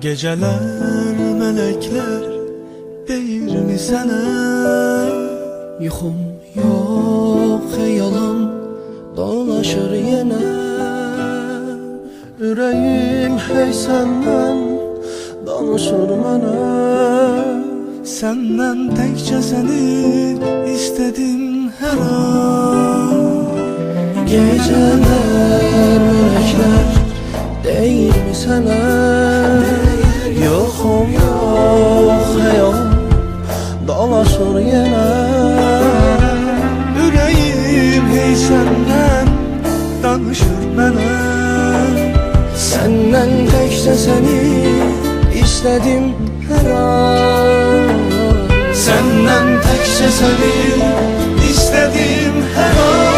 Geceler melekler Değil mi sana Yuxum yox, xəyalım dolaşır yenə Ürəyim hey səndən danışır mənə Senden tekçe seni istedim her an. Gecələr, mələklər deyilmi sənə dolaşır yenə Yüreğim hey senden danışır bana. Səndən təkcə səni istədim hər an. Senden tekçe seni istedim her an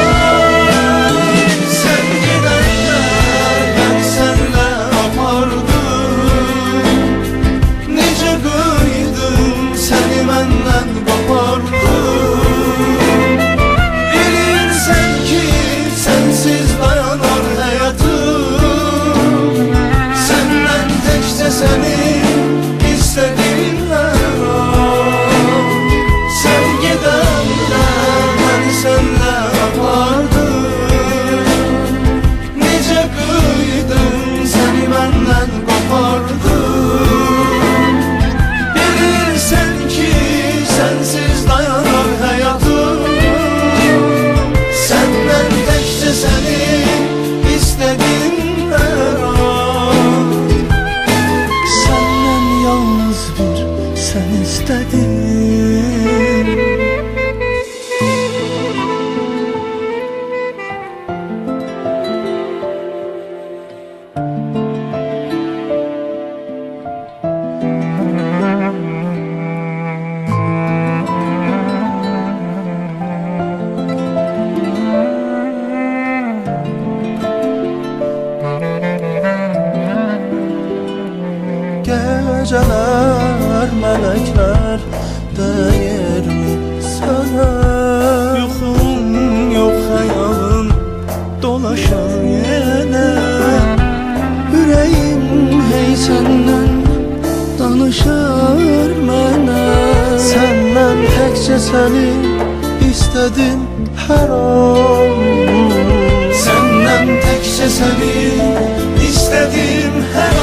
yalnız bir sen istedim Geceler, melekler deyir mi sənə Yoxum, yox xəyalım dolaşır yenə Ürəyim hey səndən danışır mənə Səndən təkcə səni istədim hər an. Senden tekçe seni istedim her an